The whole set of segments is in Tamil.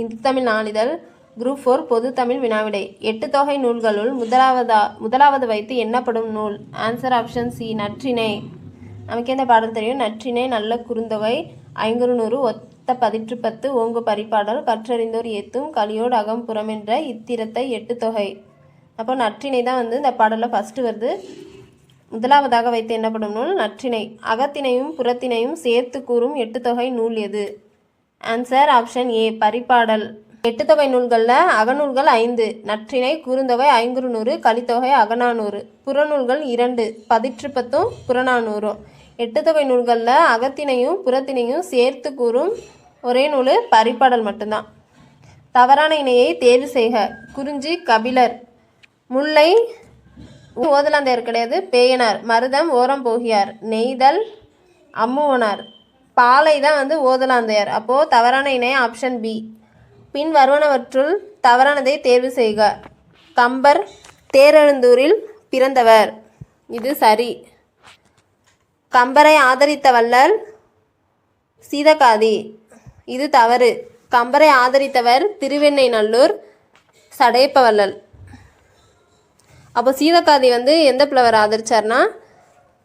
இந்து தமிழ் நாளிதழ் குரூப் ஃபோர் பொது தமிழ் வினாவிடை. எட்டு தொகை நூல்களுள் முதலாவதா முதலாவது வைத்து எண்ணப்படும் நூல். Answer option C Natrinai. நமக்கு எந்த பாடல் தெரியும்? நற்றிணை நல்ல குறுந்தொகை ஐங்குறு நூறு ஒத்த பதிற்று பத்து ஓங்கு பரிபாடல் கற்றறிந்தோர் ஏத்தும் கலியோடு அகம் புறம் என்ற இத்திரத்தை எட்டு தொகை. அப்போ நற்றிணை தான் வந்து இந்த பாடலில் ஃபஸ்ட்டு வருது. முதலாவதாக வைத்து எண்ணப்படும் நூல் நற்றிணை. அகத்தினையும் புறத்தினையும் சேர்த்து கூறும் எட்டு தொகை நூல் எது? ஆன்சர் ஆப்ஷன் ஏ பரிபாடல் எட்டு தொகை நூல்களில் அகநூல்கள் ஐந்து நற்றினை குறுந்தொகை ஐங்குறு நூறு கலித்தொகை அகநானூறு புறநூல்கள் இரண்டு பதிற்றுப்பத்தும் புறநானூறும் எட்டு தொகை நூல்களில் அகத்தினையும் புறத்தினையும் சேர்த்து கூறும் ஒரே நூல் பரிபாடல் மட்டும்தான். தவறான இணையை தேர்வு செய்க. குறிஞ்சி கபிலர் முல்லை ஓதலாந்தையர் கிடையாது பேயனார் மருதம் ஓரம் போகியார் நெய்தல் அம்முவனார். பாலை தான் வந்து ஓதலாந்தையார். அப்போது தவறான இணை ஆப்ஷன் பி பின் வருவனவற்றுள் தவறானதை தேர்வு செய்க. கம்பர் தேரெழுந்தூரில் பிறந்தவர். இது சரி. கம்பரை ஆதரித்த வள்ளல் சீதகாதி. இது தவறு. கம்பரை ஆதரித்தவர் திருவெண்ணெய்நல்லூர் சடையப்பவள்ளல் அப்போ சீதக்காதி வந்து எந்த புலவர் ஆதரித்தார்னா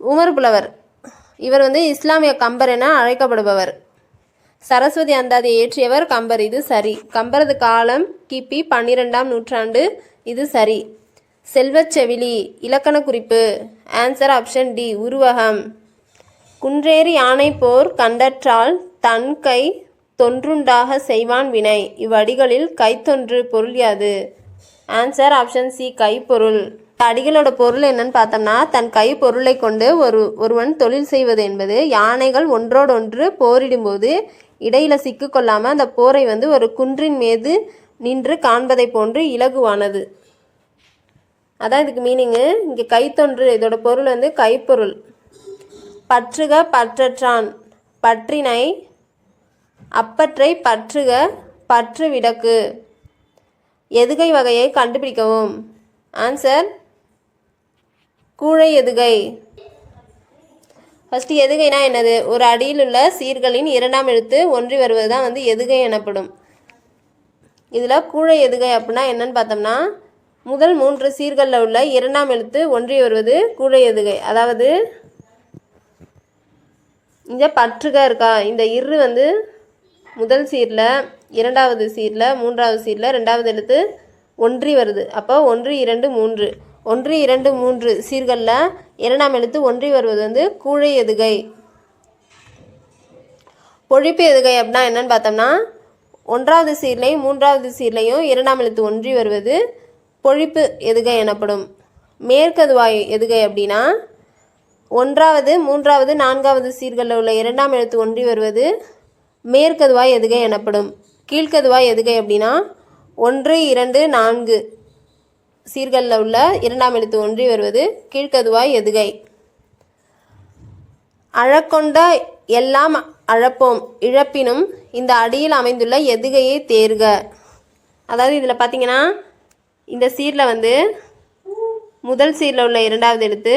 உமர் புலவர். இவர் வந்து இஸ்லாமிய கம்பர் என அழைக்கப்படுபவர். சரஸ்வதி அந்தாதியை இயற்றியவர் கம்பர். இது சரி. கம்பரது காலம் கிபி பன்னிரெண்டாம் நூற்றாண்டு. இது சரி. செல்வச்செவிலி இலக்கண குறிப்பு. ஆன்சர் ஆப்ஷன் டி உருவகம். குன்றேறி யானை போர் கண்டற்றால் தன் கை தொன்றுண்டாக செய்வான் வினை. இவ்வடிகளில் கைத்தொன்று பொருள் யாது? ஆன்சர் ஆப்ஷன் சி கைப்பொருள். அடிகளோட பொருள் என்னன்னு பார்த்தோம்னா தன் கை பொருளை கொண்டு ஒரு ஒருவன் தொழில் செய்வது என்பது யானைகள் ஒன்றோடொன்று போரிடும்போது இடையில சிக்கிக்கொள்ளாமல் அந்த போரை வந்து ஒரு குன்றின் மீது நின்று காண்பதை போன்று இலகுவானது. அதான் இதுக்கு மீனிங்கு இங்கே கைத்தொன்று இதோட பொருள் வந்து கைப்பொருள். பற்றுக பற்றற்றான் பற்றினை அப்பற்றை பற்றுக பற்று விடக்கு எதுகை வகையை கண்டுபிடிக்கவும். ஆன்சர் கூழை எதுகை? ஃபஸ்ட்டு எதுகைனா என்னது? ஒரு அடியில் உள்ள சீர்களின் இரண்டாம் எழுத்து ஒன்றி வருவது தான் வந்து எதுகை எனப்படும். இதில் கூழை எதுகை அப்படின்னா என்னன்னு பார்த்தோம்னா முதல் மூன்று சீர்களில் உள்ள இரண்டாம் எழுத்து ஒன்றி வருவது கூழை எதுகை. அதாவது இங்கே பற்றுக இருக்கா? இந்த இரு வந்து முதல் சீரில் இரண்டாவது சீரில் மூன்றாவது சீரில் ரெண்டாவது எழுத்து ஒன்றி வருது. அப்போ ஒன்று இரண்டு மூன்று. ஒன்று இரண்டு மூன்று சீர்களில் இரண்டாம் எழுத்து ஒன்றி வருவது வந்து கூழை எதுகை. பொழிப்பு எதுகை அப்படின்னா என்னன்னு பார்த்தோம்னா ஒன்றாவது சீர்லையும் மூன்றாவது சீர்லையும் இரண்டாம் எழுத்து ஒன்றி வருவது பொழிப்பு எதுகை எனப்படும். மேற்கதுவாய் எதுகை அப்படின்னா ஒன்றாவது மூன்றாவது நான்காவது சீர்களில் உள்ள இரண்டாம் எழுத்து ஒன்றி வருவது மேற்கதுவாய் எதுகை எனப்படும். கீழ்க்கதுவாய் எதுகை அப்படின்னா ஒன்று இரண்டு நான்கு. சீர்களில் உள்ள இரண்டாம் எழுத்து ஒன்றி வருவது கீழ்க்கதுவாய் எதுகை. அழக்கொண்ட எல்லாம் அழப்போம். இழப்பினும் இந்த அடியில் அமைந்துள்ள எதுகையை தேர்க. அதாவது இதில் பார்த்தீங்கன்னா இந்த சீரில் வந்து முதல் சீரில் உள்ள இரண்டாவது எழுத்து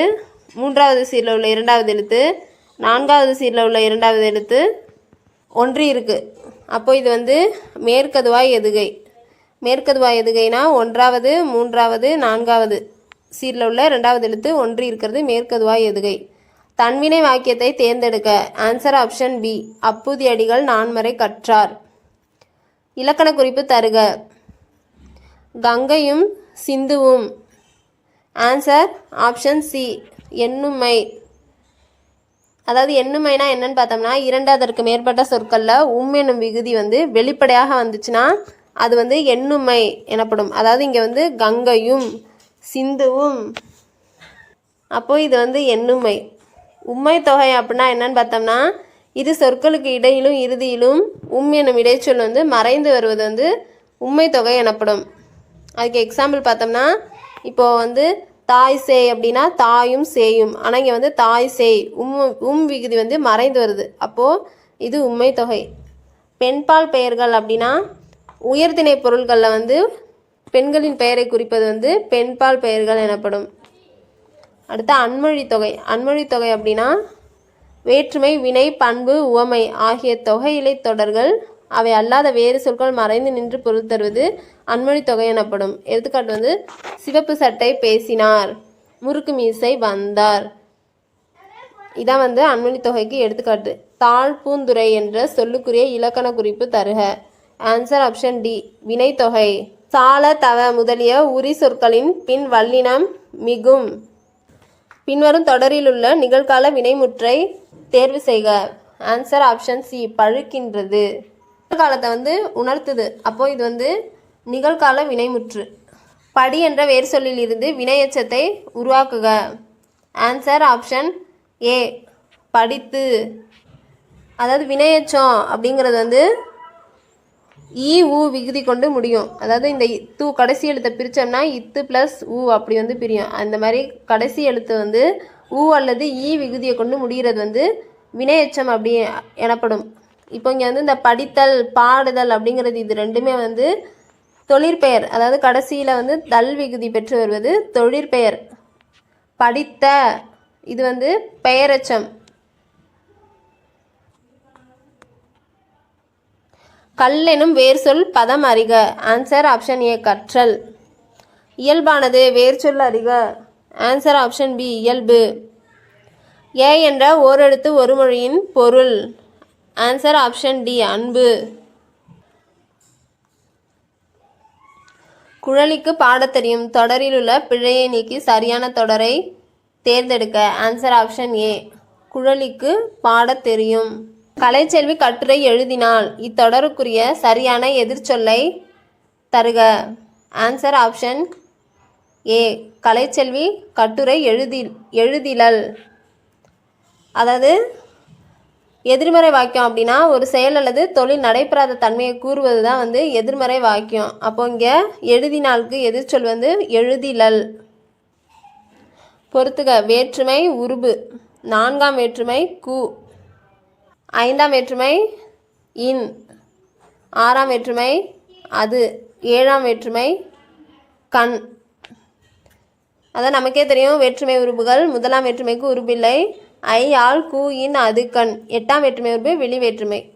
மூன்றாவது சீரில் உள்ள இரண்டாவது எழுத்து நான்காவது சீரில் உள்ள இரண்டாவது எழுத்து ஒன்றி இருக்குது அப்போது இது வந்து மேற்கதுவாய் எதுகை. மேற்கதுவாய் எதுகைனா ஒன்றாவது மூன்றாவது நான்காவது. சீரில் உள்ள ரெண்டாவது எழுத்து ஒன்றி இருக்கிறது மேற்கதுவாய் எதுகை தன்வினை வாக்கியத்தை தேர்ந்தெடுக்க ஆன்சர் ஆப்ஷன் பி அப்புதி அடிகள் நான்மறை கற்றார். இலக்கண குறிப்பு தருக. கங்கையும் சிந்துவும். ஆன்சர் ஆப்ஷன் சி எண்ணுமை. அதாவது எண்ணுமைனா என்னன்னு பார்த்தோம்னா இரண்டு அதற்கு மேற்பட்ட சொற்களில் உம் என்னும் விகுதி வந்து வெளிப்படையாக வந்துச்சுன்னா அது வந்து எண்ணுமை எனப்படும். அதாவது இங்கே வந்து கங்கையும் சிந்துவும். அப்போது இது வந்து எண்ணுமை. உண்மை தொகை அப்படின்னா என்னன்னு பார்த்தோம்னா இரு சொற்களுக்கு இடையிலும் இறுதியிலும் உம் என்னும் இடைச்சொல் வந்து மறைந்து வருவது வந்து உண்மை தொகை எனப்படும். அதுக்கு எக்ஸாம்பிள் பார்த்தோம்னா இப்போது வந்து தாய் சேய் அப்படின்னா தாயும் சேயும். ஆனால் இங்கே வந்து தாய் சேய் உம் உம் விகுதி வந்து மறைந்து வருது. அப்போது இது உண்மை தொகை. பெண்பால் பெயர்கள் அப்படின்னா உயர்திணை பொருள்களில் வந்து பெண்களின் பெயரை குறிப்பது வந்து பெண்பால் பெயர்கள் எனப்படும். அடுத்து அன்மொழி தொகை. அன்மொழி தொகை அப்படின்னா வேற்றுமை வினை பண்பு உவமை ஆகிய தொகையிலை தொடர்கள். அவை அல்லாத வேறு சொற்கள் மறைந்து நின்று பொருள் தருவது அன்மொழி தொகை எனப்படும். எடுத்துக்காட்டு வந்து சிவப்பு சட்டை பேசினார் முறுக்கு மீசை வந்தார். இதான் வந்து அன்மொழி தொகைக்கு எடுத்துக்காட்டு. தாழ் பூந்துரை என்ற சொல்லுக்குரிய இலக்கண குறிப்பு தருக. ஆன்சர் ஆப்ஷன் டி வினைத்தொகை. சால தவ முதலிய உரி சொற்களின் பின் வல்லினம் மிகும். பின்வரும் தொடரில் உள்ள நிகழ்கால வினைமுற்றை தேர்வு செய்க. ஆன்சர் ஆப்ஷன் சி பழுக்கின்றது. நிகழ்காலத்தை வந்து உணர்த்துது. அப்போ இது வந்து நிகழ்கால வினைமுற்று. படி என்ற வேர் சொல்லில் இருந்து வினையச்சத்தை உருவாக்குக. ஆன்சர் ஆப்ஷன் ஏ படித்து. அதாவது வினையச்சம் அப்படிங்கிறது வந்து ஈ ஊ விகுதி கொண்டு முடியும். அதாவது இந்த தூ கடைசி எழுத்தை பிரித்தோம்னா இத்து ப்ளஸ் ஊ அப்படி வந்து பிரியும். அந்த மாதிரி கடைசி எழுத்து வந்து ஊ அல்லது ஈ விகுதியை கொண்டு முடிகிறது வந்து வினையச்சம் அப்படி எனப்படும். இப்போ இங்கே வந்து இந்த படித்தல் பாடுதல் அப்படிங்கிறது இது ரெண்டுமே வந்து தொழிற்பெயர். அதாவது கடைசியில் வந்து தல் விகுதி பெற்று வருவது தொழிற்பெயர். படித்த இது வந்து பெயரச்சம். கல் எனும் வேர் சொல் பதம் அறிக. ஆன்சர் ஆப்ஷன் ஏ கற்றல். இயல்பானது வேர் சொல் அறிக. ஆன்சர் ஆப்ஷன் பி இயல்பு. ஏ என்ற ஓரெழுத்து ஒரு மொழியின் பொருள். ஆன்சர் ஆப்ஷன் டி அன்பு. குழலிக்கு பாடத் தெரியும். தொடரில் உள்ள பிழையை நீக்கி சரியான தொடரை தேர்ந்தெடுக்க. ஆன்சர் ஆப்ஷன் ஏ குழலிக்கு பாடத் தெரியும். கலைச்செல்வி கட்டுரை எழுதினாள். இத்தொடருக்குரிய சரியான எதிர்ச்சொல்லை தருக. ஆன்சர் ஆப்ஷன் ஏ கலைச்செல்வி கட்டுரை எழுதி எழுதிலல் அதாவது எதிர்மறை வாக்கியம் அப்படின்னா ஒரு செயல் அல்லது தொழில் நடைபெறாத தன்மையை கூறுவது தான் வந்து எதிர்மறை வாக்கியம். அப்போ இங்கே எழுதினாளுக்கு எதிர்ச்சொல் வந்து எழுதிலல் பொறுத்துக. வேற்றுமை உருபு. நான்காம் வேற்றுமை கு. ஐந்தாம் வேற்றுமை இன். ஆறாம் வேற்றுமை அது. ஏழாம் வேற்றுமை கண். அதான் நமக்கே தெரியும் வேற்றுமை உறுப்புகள். முதலாம் வேற்றுமைக்கு உறுப்பில்லை. ஐ ஆல் கு இன் அது கண். எட்டாம் வேற்றுமை உறுப்பு வெளி வேற்றுமை.